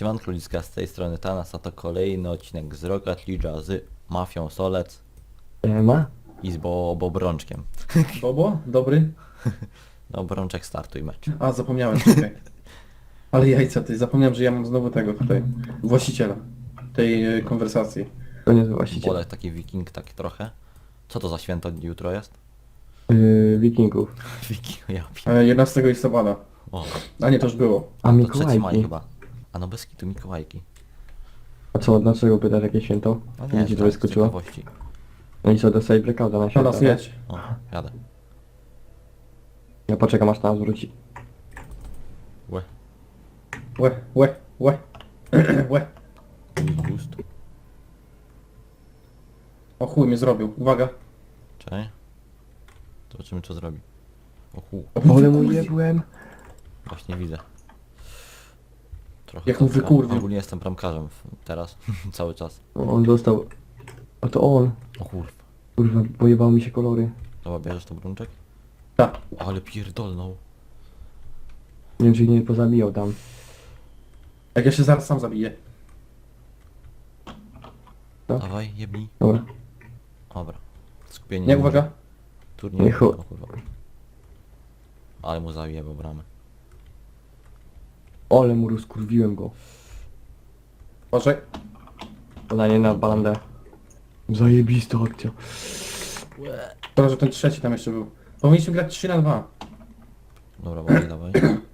Siemanko ludzka z tej strony Tanas, a to kolejny odcinek z Rocket League'a z Mafią Solec E, ma? i z Bo Bobrączkiem. Bobo? Dobry? No Brączek startuj mecz. A, zapomniałem, czekaj. Ale jajca ty, zapomniałem, że ja mam znowu tego tutaj, właściciela tej e, konwersacji. To nie jest właściciel. Bolek taki wiking, taki trochę. Co to za święto jutro jest? Yy, wikingów. Wiking, ja pi- E, 11 listopada. O, A nie, to już było. A to 3 maj Mikołajki. chyba. A no bez kitu Mikołajki. A co, dlaczego pytasz jakie święto? No Nie, ci to tak, z wyskoczyło? ciekawości. No i co, dostałeś blackouta na święto? nas jedź. O, jadę. Ja poczekam aż nas wróci. Łe, Łe, łe, łe. łe. boost, boost. O chuj mnie zrobił. Uwaga. Czekaj. Zobaczymy co zrobi. O hu, Ale mu jebłem. właśnie widzę. Trochę Jak mu trochę. wykurwił. Ogólnie jestem bramkarzem w- teraz, cały czas. O, On dostał... A to on. O kurwa. Kurwa, pojebały mi się kolory. Dobra, bierzesz to Brączek? Tak. Ale pierdolną. Nie wiem, czy ich nie pozabijał tam. Jak ja się zaraz sam zabiję. No. Dawaj, jebnij. Dobra. Dobra. Skupienie. Nie, uwaga. Turniej. Nie, chu- o kurwa. Ale mu zajebał bramę. Ole mu rozkurwiłem go. Uważaj. Podanie na balandę. Zajebista akcja. Szkoda, że ten trzeci tam jeszcze był. Powinniśmy grać 3 na 2. Dobra, dawaj, dawaj.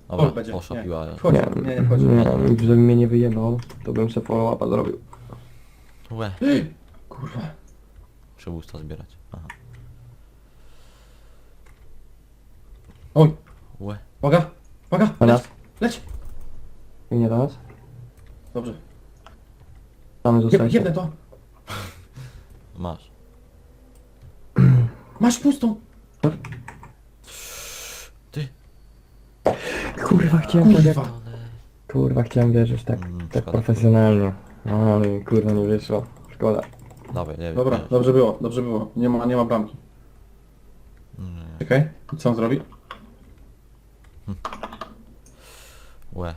O, Dobra, będzie. poszła Nie. piła. Wchodź. Nie, nie, nie, chodź. nie, żeby mnie nie wyjebał, to bym sobie follow-upa zrobił. Łe. Kurwa. Muszę busta zbierać. Aha. Oj. Łe. Uwaga. Uwaga. Leć. nas? Leć. I nie do nas? Dobrze. Jeb, zostajecie. jebnę to. Masz. Masz pustą. Ty. Kurwa, chciałem tak jak... Kurwa. Kurwa, chciałem wierzyć tak, Mm, tak szkoda. profesjonalnie. No, ale kurwa nie wyszło. Szkoda. Dawaj, nie Dobra, dobrze było, dobrze było. Nie ma, nie ma bramki. Mm, Czekaj. Co on zrobi? Łe.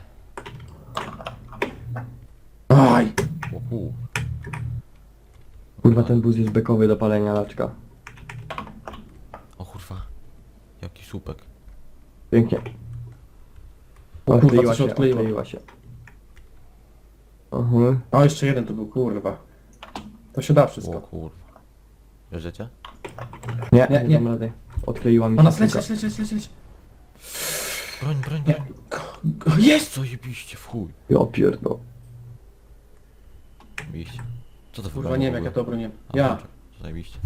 Aj. O. Kurwa, ten bus jest bekowy do palenia laczka. O kurwa. Jaki słupek. Pięknie. kurwa, Odkleiła co się odkleiło? odkleiła się. Mhm. O, jeszcze jeden tu był, kurwa. To się da O wszystko. kurwa. Bierzecie? Nie, Nie, nie, nie. dam rady. Odkleiła mi O się leć, piłka. leć, leć, leć, leć, leć. Broń, broń, broń. Jest! Co jebiście w chuj. Ja pierdol. Jebiście. Co to w Kurwa, nie wiem jak ja to obroniłem. Ja. Zajebiście.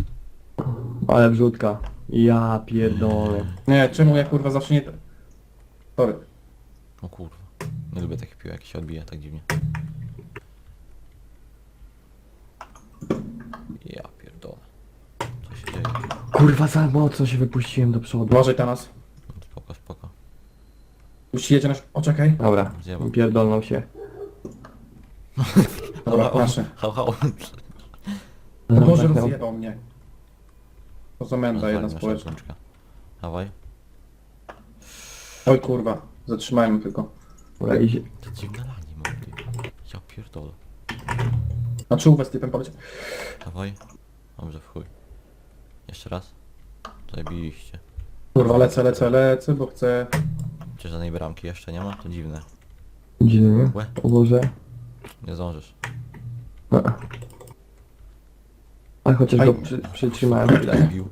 Ale wrzutka. Ja pierdolę. Nie, czemu ja kurwa zawsze nie... Sorry. O kurwa. Nie lubię takich piłek, jak się odbija tak dziwnie. Ja pierdolę. Co się dzieje? Kurwa, za mocno się wypuściłem do przodu. Uważaj Tanas. No, Spoko, spoko. Już jedzie nasz... O, czekaj. Dobra, Zjebał. pierdolnął się. Dobra, nasze. Hał, hał. O Boże, Zamknął. rozjebał mnie. To zamęta jedna Nasza społeczna. rączka. Dawaj. Oj kurwa, zatrzymajmy tylko. Dobra, idzie. To dziwne lanie mam ty. Ja pierdolę. Na czołówę z typem poleciał. Dawaj. Dobrze, w chuj. Jeszcze raz. Zajebiliście. Kurwa, lecę, lecę, lecę, bo chcę... Czy żadnej bramki jeszcze nie ma? To dziwne. Dziwnie. Łe. O Boże. Nie zdążysz. No. Ale chociaż Aj. go przy, przytrzymałem chwilę. Bił.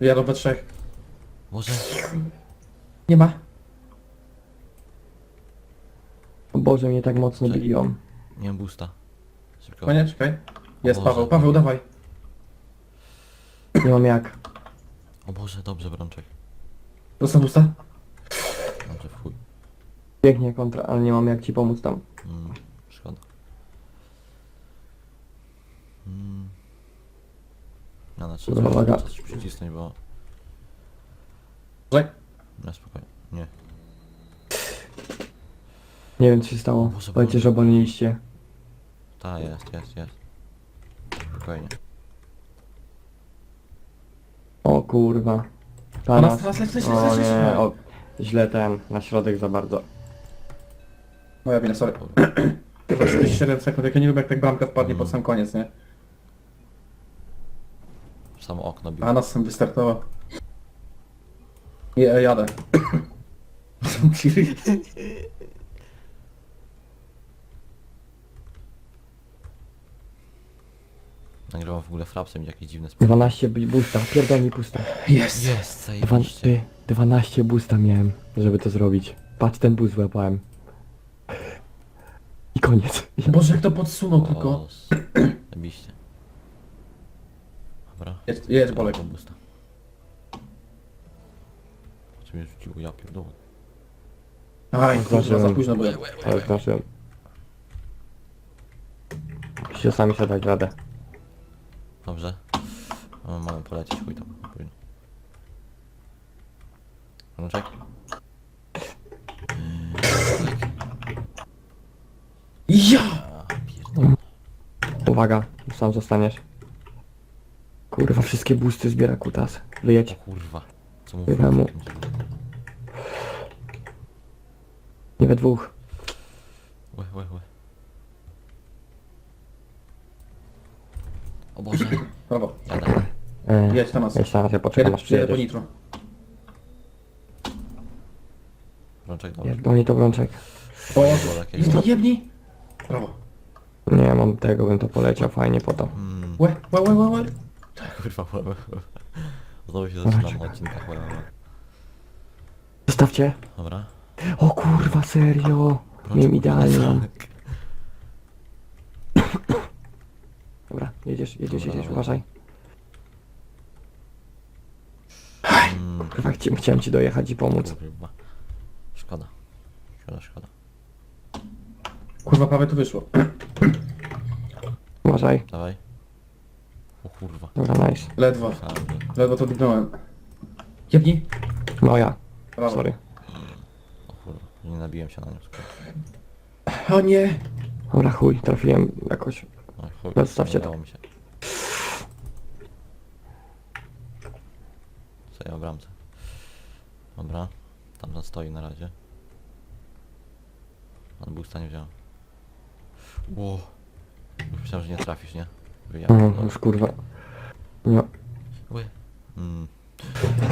Jadą we trzech. Może... Nie ma. O Boże, mnie tak mocno Czekaj. biją. Nie mam boosta. Szybko. Panie, czekaj. Jest Boże. Paweł, Paweł, dawaj. Nie mam jak. O Boże, dobrze, Brączek. Dostał usta. Pięknie kontra, ale nie mam jak ci pomóc tam. Mm, szkoda. Mm. No, na trzecie Dobra, uwaga. coś przycisnąć, bo... Uważaj. No spokojnie. Nie. Nie wiem co się stało. Boże, Powiedzcie, Boże. że obaliliście. Ta, jest, jest, jest. Spokojnie. O kurwa. Teraz, Tanas. teraz, leć, leć, leć, O leć, leć. nie, o, źle ten, na środek za bardzo. Moja wina, sorry. 47 sekund, jak ja nie lubię jak tak bramka wpadnie pod sam koniec, nie? W samo okno bił. A nas sam wystartował. Je, jadę. Nagrywam w ogóle frapsem jakieś dziwne sprawy. 12 bu- boosta, pierdolni pusta. Jest. Jest, Dwa, zajebiście. ty, 12 boosta miałem, żeby to zrobić. Patrz, ten boost złapałem. Koniec. Boże, jak to podsunął tylko. O, Zajebiście. Dobra. Jedź, jedź Bolek. Busta. Co mnie rzuciło, ja pierdolę. Aj, kurwa, za Zdążyłem. późno byłem. Ale zdążyłem. Musicie sami sobie dać radę. Dobrze. No, mamy polecieć, chuj tam. Rączek? Ja! A, pierdolę. Uwaga, sam zostaniesz. Kurwa, wszystkie boosty zbiera kutas. O Wyjedź. kurwa. Co mu Chyba mu- Nie we dwóch. Łe, łe, łe. O Boże. Brawo. Jadę. E, Jedź Tamas. Jedź tam, ja poczekam aż Przyjedę po przyjedziesz. nitro. Rączek, dobrze. Pierdolni to brączek. O, jebnij, jebnij. Nie mam tego, bym to poleciał fajnie po to. Mm, Łe, łe, łe, łe, łe. kurwa, łe, łe, łe. Znowu się zaczynam na odcinkach, łe, łe, łe. Zostawcie. Dobra. O kurwa, serio. Miałem idealnie. Dobra, jedziesz, jedziesz, Dobra, jedziesz, dobra. uważaj. Mm, Kurwa, chci chciałem ci dojechać i pomóc. kurwa. Szkoda. Szkoda, szkoda. Kurwa, prawie to wyszło. Uważaj. Dawaj. O kurwa. Dobra, nice. Ledwo. Ledwo to dybnąłem. Jebnij. Moja. Brawo. Sorry. O kurwa. Nie nabiłem się na nią. O nie. Dobra, chuj, trafiłem jakoś. No, chuj, Zostawcie nie to. udało mi się. Co ja o bramce. Dobra. Tam stoi na razie. On był w stanie wziął. Ło. Już myślałem, że nie trafisz, nie? Wyjechał. Mhm, już kurwa. Nie, Ły. Mm.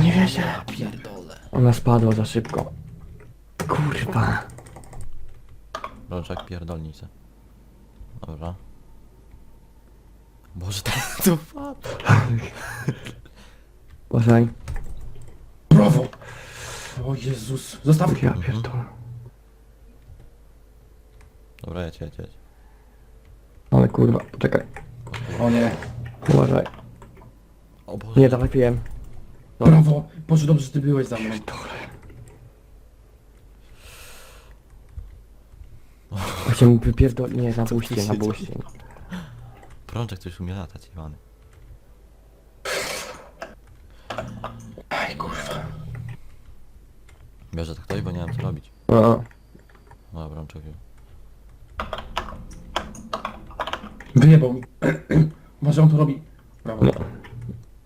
nie wierzę. Pierdolę. Ona spadła za szybko. Kurwa. Rączek pierdolnicę. Dobra. Boże, tam to wpadł. Uważaj. Brawo. O Jezus. Zostaw. Ja pierdolę. Dobra, jedź, jedź, jedź. Ale kurwa, poczekaj. O nie. Uważaj. O Boże. Nie, trafiłem. No. Brawo. Boże, dobrze, że ty byłeś za mną. Chciałem wypierdolić. Nie, na buście, na buście. Prączek coś umie latać, Iwany. Aj, kurwa. Bierze tak ktoś, bo nie wiem co robić. O, Dobra, Prączek wziął. Wyjebał mi. Może on to robi. Brawo. No.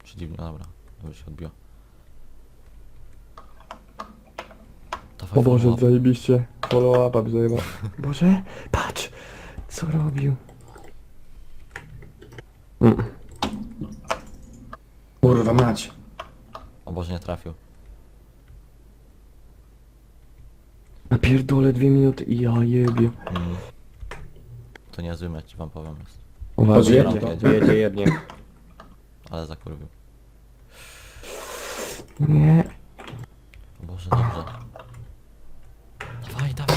Przeciwnie, dobra. Dobrze się odbiło. Dawaj, o Boże, follow up. zajebiście. Follow up, zajeba. Boże, patrz. Co robił? Mm. Kurwa mać. O Boże, nie trafił. Na pierdolę dwie minuty i ja jebie. Mm. To niezły mecz, wam powiem jest. Uważaj, Jedzie, jedzie, jedzie. jedzie, jedzie. Ale zakurwił. Nie. O Boże, dobrze. Dawaj, dawaj.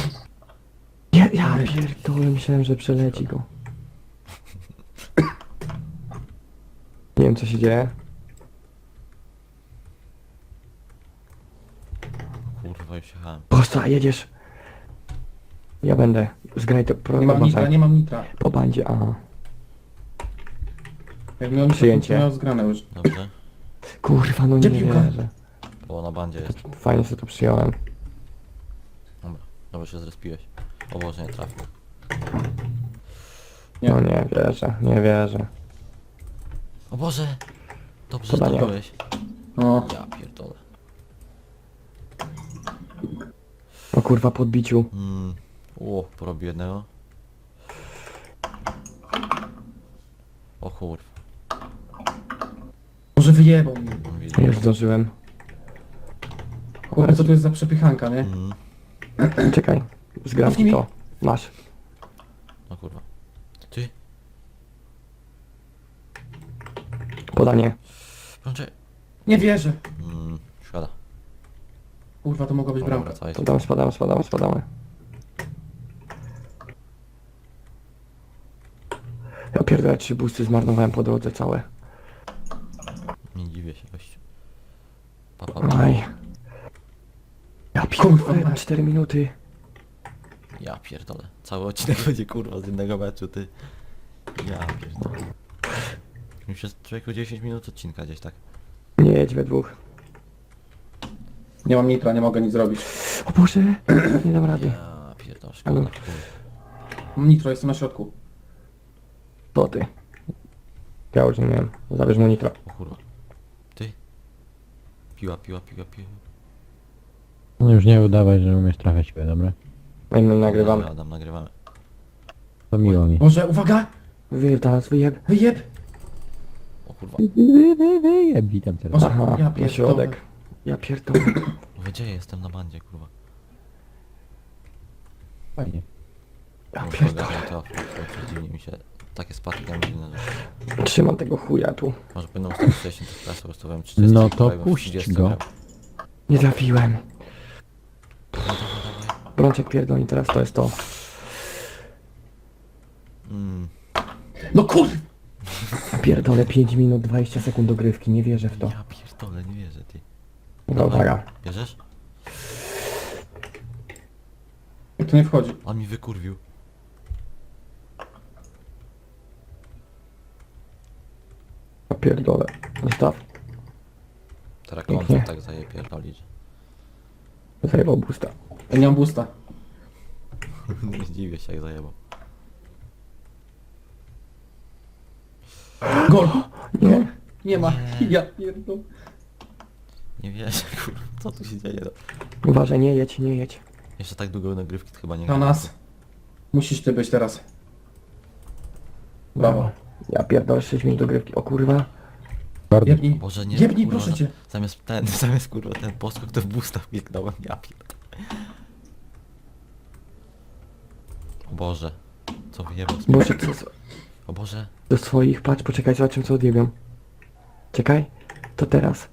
Ja, ja pierdolę, myślałem, że przeleci go. Nie wiem co się dzieje. Kurwa, już jechałem. Posta, jedziesz. Ja będę. Zgraj to pro, Nie mam nitra, po, nie mam nitra. po bandzie, aha. Jak miał nitra, Przyjęcie. to miał zgrane już. Dobrze. Kurwa, no Gdzie nie piłka? wierzę. Bo na bandzie jest. Fajnie sobie to przyjąłem. Dobra. Dobrze się zrespiłeś. O Boże, nie trafił. Nie. No nie wierzę, nie wierzę. O Boże! Dobrze Podanie. zdobyłeś. No. Ja pierdolę. O kurwa, po odbiciu. Mm. O, porobił jednego. O kurwa. Może wyjebał mnie. Widzę. Już zdążyłem. Kurde, co to jest za przepychanka, nie? Mhm. Czekaj, zgram Cofnij ci mi. to. Masz. O kurwa. Ty, Podanie. Brączek. Nie wierzę. Mm, szkoda. Kurwa, to mogła być Dobra, bramka. wracaj. Spadamy, spadamy, spadamy, spadamy. Ja pierdolę, trzy busty zmarnowałem po drodze całe. Nie dziwię się gościu. Pa, pa, pa. Aj. Ja pierdolę, mać. 4 minuty. Ja pierdolę. Cały odcinek będzie kurwa z jednego meczu, ty. Ja pierdolę. Już jest człowieku 10 minut odcinka gdzieś tak. Nie jedź we dwóch. Nie mam nitra, nie mogę nic zrobić. O Boże, nie dam rady. Ja pierdolę, szkoda. Mam nitro, jestem na środku. To ty. Ja już nie miałem. Zabierz mu nitro. O kurwa. Ty. Piła, piła, piła, piła. No już nie udawaj, że umiesz trafiać piłę, dobra? My nagrywamy. Dobra, Adam, nagrywamy. To miło mi. Boże, uwaga! Wyjeb teraz, wyjeb. Wyjeb! O kurwa. Wy, wy, wy, wyjebij tam teraz. Boże, Aha, ja na pierdolę. środek. Ja pierdolę. Mówię, gdzie jestem na bandzie, kurwa. Fajnie. Ja No, pierdolę. kolega, To, to mi się takie spadki tam dziwne, że Trzymam tego chuja tu. może będą ustawić wcześniej tych klasy, ustawiłem 30. No to prawie puść 30 go. miał. Nie trafiłem. No dawaj. Brączek pierdolni, teraz to jest to. Mm, No kur... Pierdolę 5 minut 20 sekund dogrywki, nie wierzę w to. ja pierdolę, nie wierzę, ty. Dobra, uwaga. Bierzesz? To nie wchodzi. On mi wykurwił. Ja pierdolę. Zostaw. Pięknie. kontra tak zaje pierdolić. Zajebał busta. Ja nie mam boosta. Nie zdziwię się jak zajebał. Gol! Nie. Nie ma. Nie. Ja pierdol. Nie wierzę, kurwa, co tu się dzieje? Uważaj, nie jedź, nie jedź. Jeszcze tak długo nagrywki to chyba nie Na nas. Musisz ty być teraz. Brawo. Ja pierdolę 6 minut dogrywki. O kurwa. Bardzo. Jebnij. Boże, nie, Jebnij, kurwa, proszę za- cię. Zamiast ten, zamiast kurwa ten poskok to w busta wkliknąłem, ja pierdolę. O Boże, co wyjebał z Boże, co, co, O Boże, do swoich, patrz, poczekaj, zobaczymy co odjebią. Czekaj. To teraz.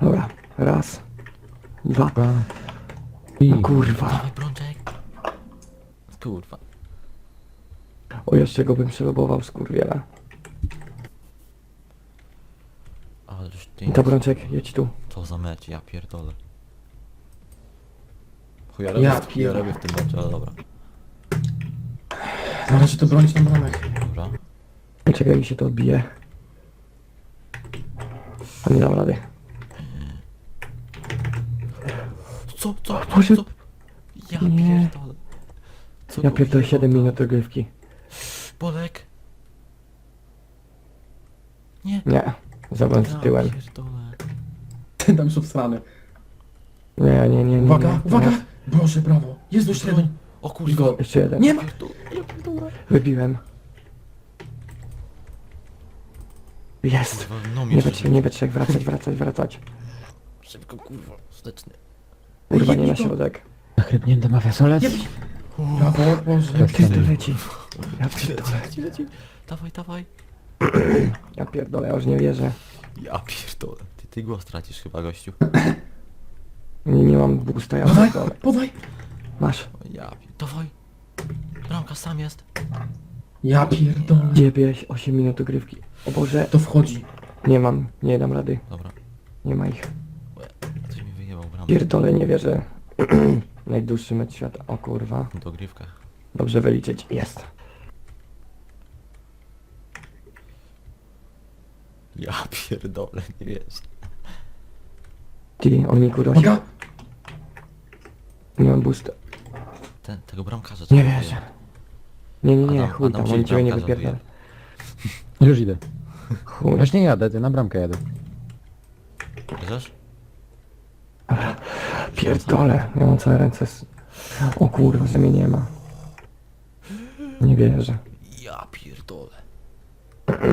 Dobra. Raz. Dwa. Dwa. I O kurwa. dawaj brączek. Kurwa. O jeszcze go bym przelobował z Ależ ty, To brączek, jedź tu. co za mecz, ja pierdolę. Chuj, ja Ja robię, ja pierdolę. robię w tym meczu, ale dobra. Należy to bronić na bramek. Dobra. Czekaj, mi się to odbije. A nie dam rady. Co, co, co, Boże. co? Ja Nie. pierdolę. Co Ja pierdolę wyjebał 7 tam? minut dogrywki. Bolek. Nie. Nie. Ja tyłem. Ty tam już obstrany. Nie, nie, nie, nie. Uwaga, nie. uwaga! Boże, brawo. Jest jeszcze jeden. O kurwa. gol. Jeszcze jeden. Nie ma. Wybiłem. Jest. Kurwa, no Nie we trzech, nie we trzech. Wracać, wracać, wracać. Szybko kurwa, wsteczny. Kurwa, nie na środek. Zachrypnięta mafia solec. Brawo, Boże. Jak to leci? Ja pierdolę. Leci, leci. Dawaj, dawaj. Ja pierdolę, ja już nie wierzę. Ja pierdolę. Ty, ty głos tracisz chyba gościu. Nie, nie mam boosta, ja Podaj, pierdolę. podaj. Masz. O, Ja pier... Dawaj. Bramka sam jest. Ja pierdolę. Dziewięć, 8 minut dogrywki. O Boże. To wchodzi. Nie mam, nie dam rady. Dobra. Nie ma ich. Łe, Coś mi wyjebał bramkę. Pierdolę, nie wierzę. Najdłuższy mecz świata. O kurwa. W dogrywkach. Dobrze wyliczyć. Jest. Ja pierdolę, nie wiesz. Ty, on mi kurwa się... Nie mam boosta. Ten, tego bramkarza Nie trzeba wierzę. Nie, nie, nie, Adam- chuj Adam tam, oni ciebie nie bramkarza wypierdolą. Już idę. Chuj. Właśnie jadę, ty na bramkę jadę. Bierzesz? Pierdolę, ja mam całe ręce z... O kurwa, że mnie nie ma. Nie wierzę. Ja pierdolę.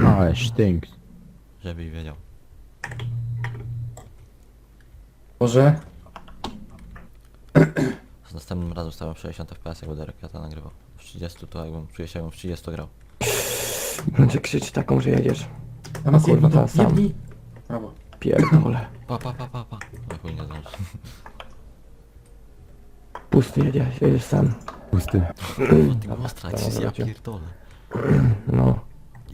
Ale sztynk. Żebyś wiedział. Boże, Z następnym razem stawiam 60 fps, jak będę rakieta nagrywał. W 30 to jakbym czuję się jakbym w 30 grał. Będzie krzycz taką, że jedziesz. a nas kurwa, jedni, teraz sam. jedni. Brawo. Pierdolę. Pa, pa, pa, pa, pa. No chuj nie zdążysz. Pusty jedziesz, jedziesz sam. Pusty. Ty głos tracisz, ja pierdolę. No.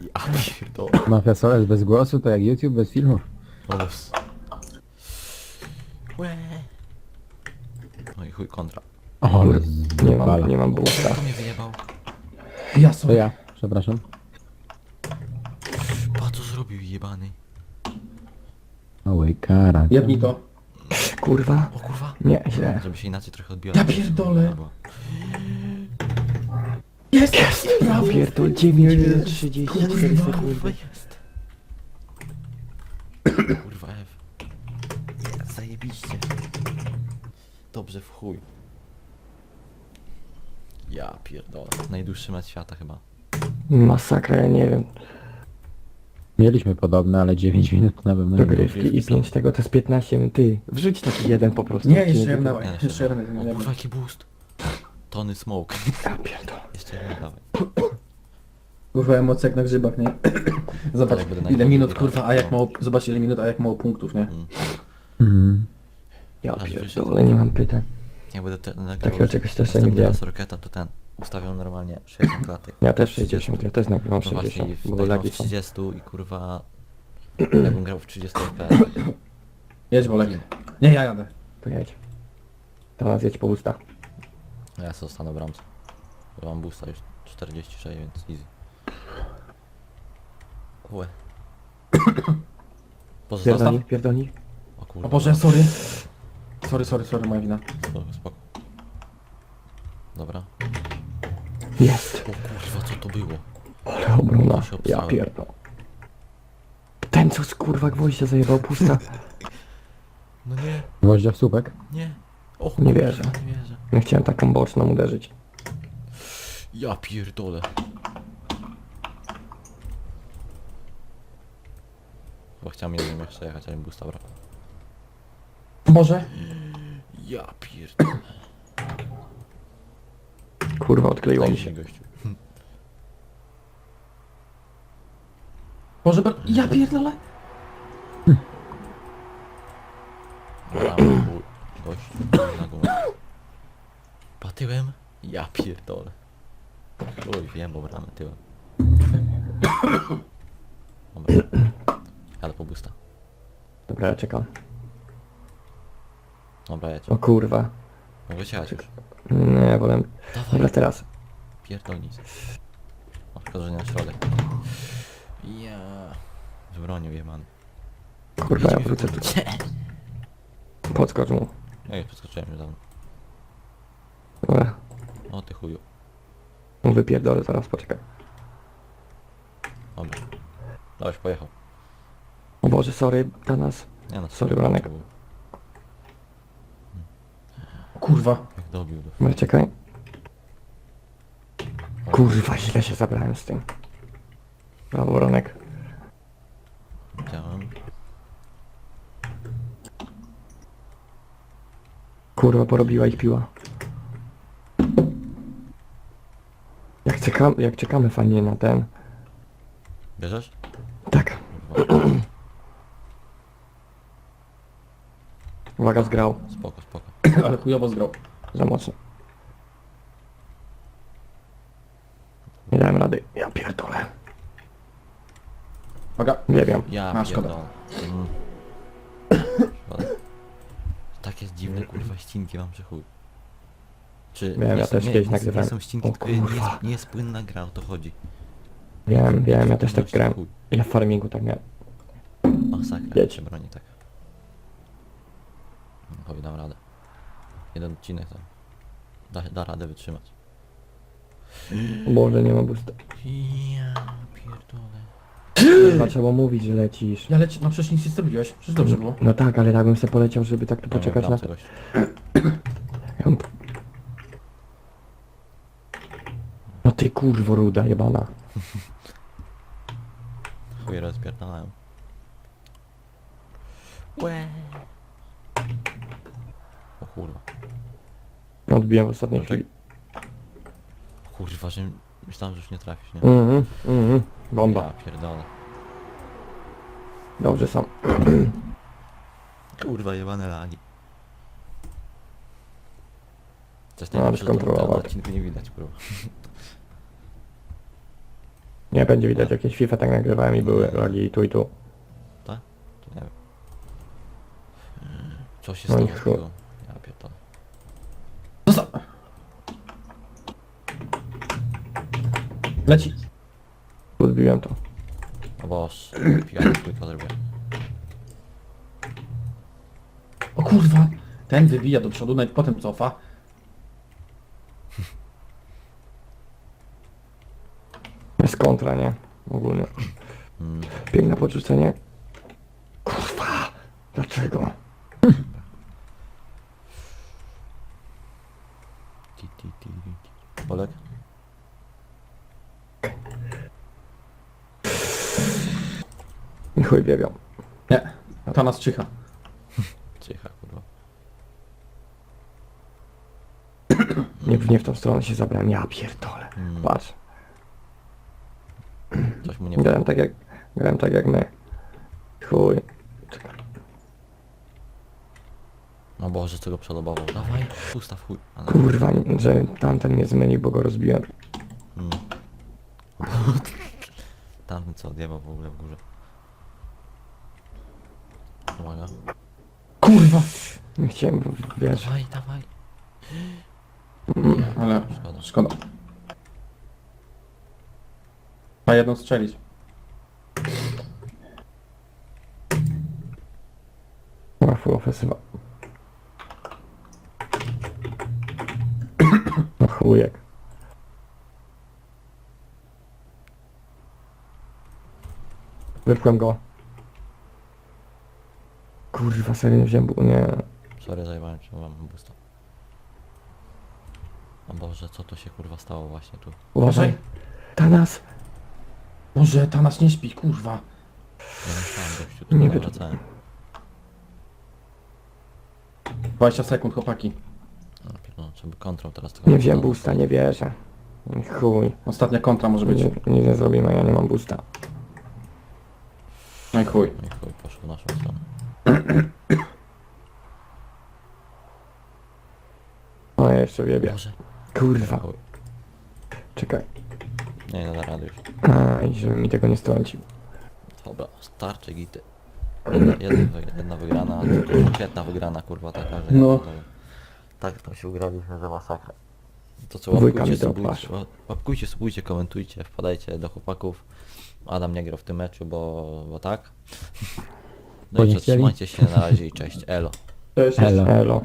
Ja pierdolę. Mafia Soles bez głosu to jak YouTube bez filmów. Os. Łe. No i chuj kontra. O, ale Nie mam, nie mam busta. Kto mnie wyjebał? Ja To sobie. ja, przepraszam. Pa, co zrobił jebany? Oj, kara. Jebnij to. Kurwa. O kurwa. Nie, źle. Żeby się inaczej trochę odbiło. Ja pierdolę. Jest! Brawo! Pierdol 9 34 Kurwa sekundy. jest. Kurwa F. Jest, zajebiście. Dobrze w chuj. Ja pierdolę. Najdłuższy mecz świata chyba. Masakra, ja nie wiem. Mieliśmy podobne, ale 9 minut na pewno nie było. Dogrywki i 5 tego to jest 15 minut. Ty, wrzuć taki jeden po prostu. Nie, jeszcze jeden tylko- dawaj. Nie, Jeszcze jeden. O kurwa jaki boost. Tony smoke. Ja pierdolę. Jeszcze jeden dawaj. Kurwa emocje jak na grzybach, nie? Zobacz, będę ile minut, kurwa, a jak mało, zobacz ile minut, a jak mało punktów, nie? Mm. Mhm. Ja pierdolę, nie mam pytań. Jak będę te, nagrywał Takiego czegoś też nie następny widziałem. raz Roketa, to ten ustawiam normalnie 60 klatek. Ja też 60, ja też nagrywam No właśnie, 60, w, bo nagrywam lagi w są. 30 i kurwa... Jakbym grał w 30 fps. Jedź Bolek. Nie, ja jadę. To jedź. To nas jedź po ustach. No ja sobie zostanę w bramce. Bo mam boosta już 46, więc easy. Łe. Pozostaw. Pierdolni, pierdolni. O. O Boże, sorry. Sorry, sorry, sorry, moja wina. Spoko, spoko. Dobra. Jest. O kurwa, co to było? Ale obrona. To się Ja pierdol. Ten co z kurwa gwoździa zajebał pusta. No nie, Gwoździa w słupek? nie. O Nie wierzę. Nie wierzę. Ja chciałem taką boczną uderzyć. Ja pierdolę. Bo chciałem jednym jeszcze jechać, ale mi boosta brak. Boże. Ja pierdolę. Kurwa, odkleiło mi się. gościu. Boże, ber... ja pierdolę. Brama, chuj. Gościu, na górę. Patyłem? Ja pierdolę. Chuj, wiem, bo bramę tyłem. Dobra. Jadę po boosta. Dobra, ja czekam. Dobra, jedź. O kurwa. Mogę jechać już. Nie, wolę... Dawaj. Dobra, teraz. Pierdolnic. O, szkoda, że nie na środek. Ja. Zbronił jemany. Kurwa, ja mi wrócę tu. wykurwić. Podskocz mu. Ja już podskoczyłem już dawno. Dobra. O ty chuju. Wypierdolę zaraz, poczekaj. Dobra. Dałeś pojechał. O Boże, sorry, dla nas. Nie no, Sorry, Branek. to Kurwa. Jak dobił do Dobra, czekaj. Kurwa, źle się zabrałem z tym. Brawo, Ronek. Widziałem. Kurwa, porobiła ich piła. Jak, czekam, jak czekamy fajnie na ten... Bierzesz? Tak. Uwaga, zgrał. Spoko, spoko. Ale chujowo zgrał. Za mocno. Nie dałem rady. Ja pierdolę. Uwaga. Nie wiem. Ja A, szkoda. pierdolę. Mm. Szkoda. Tak jest dziwne kurwa ścinki mam, że chuj. Czy Wiem, nie ja też kiedyś nie, nagrywałem. Nie są ścinki, O tylko nie kurwa. jest, nie jest płynna gra, o to chodzi. Wiem, wiem, ja też tak grałem. Ja w farmingu tak miałem. Masakra, Jedź. się broni tak. Chuj, dam radę. Jeden odcinek to da, da radę wytrzymać. Boże, nie ma boosta. Ja pierdolę. Trzeba mówić, że lecisz. Ja leci... No przecież nic nie zrobiłeś. Przecież dobrze było. No tak, ale tak bym sobie poleciał, żeby tak tu Ja poczekać na gościu. Ja bym- No ty kurwo ruda jebana. Chuj rozpierdalają. Łe. O kurwa. Odbiłem w ostatniej tak. chwili. Kurwa, że myślałem, że już nie trafisz, nie? Mhm, mhm. Bomba. Ja pierdolę. Dobrze sam. Kurwa, jebane lagi. Coś No, to na skontrolował. odcinku nie widać, kurwa. Nie będzie widać jakieś FIFA tak nagrywałem i były lagi i tu i tu. Tak? To nie wiem. Co się No stało i z chuj. tego? Ja pierdolę. Zostaw! Leci! Odbiłem to. O boż, pijany trójka zrobię. O kurwa! Ten wybija do przodu, nawet potem cofa. Jest kontra, nie? Ogólnie. Mm. Piękne podrzucenie. Kurwa! Dlaczego? Ti, ti, ti, ti. Polek? I chuj biebią. Nie, ta nas czyha. Cicha, kurwa. Nie, nie w tą stronę się zabrałem. Ja pierdolę. Mm. Patrz. Grałem tak jak... Grałem tak jak my. Chuj. Czekaj. O Boże, co go przelobował. Dawaj, ustaw chuj. Ale... Kurwa, że tamten mnie zmylił, bo go rozbiłem. Mm. Tamten co odjebał w ogóle w górze. Uwaga. Kurwa! Nie chciałem, bo wiesz... Dawaj, dawaj. Ale Szkoda. szkoda. A jedną strzelić. Wypłem go. Kurwa, serio nie wziąłem, bu- nie. Sorry, zajebałem cię, mam boosta. O Boże, co to się kurwa stało właśnie tu? Uważaj. Tanas! Boże, ta nas nie śpi, kurwa. Nie myślałem gościu, tu Nie nie wiem. wracałem. 20 sekund, chłopaki. No, pierdolę, trzeba kontrą teraz tego. Nie wziąłem boosta, nie wierzę. Chuj. Ostatnia kontra może być. Nie, nic nie zrobimy, ja nie mam boosta. No i chuj. No i chuj, poszło w naszą stronę. O, ja jeszcze wiebie. Boże. Kurwa. Chuj. Czekaj. Nie, nie da rady już. A, i żeby mi tego nie strącił. Dobra, starczy gity. Jedna, jedna, jedna wygrana, konkretna wygrana kurwa taka, że No. Tak to się ugraliśmy, że masakra. To co, łapkujcie, mi to subujcie, łapkujcie, subujcie, komentujcie, wpadajcie do chłopaków. Adam nie grał w tym meczu, bo, bo tak. Bo No i co, trzymajcie się na razie i cześć, elo. Cześć. Elo. Elo.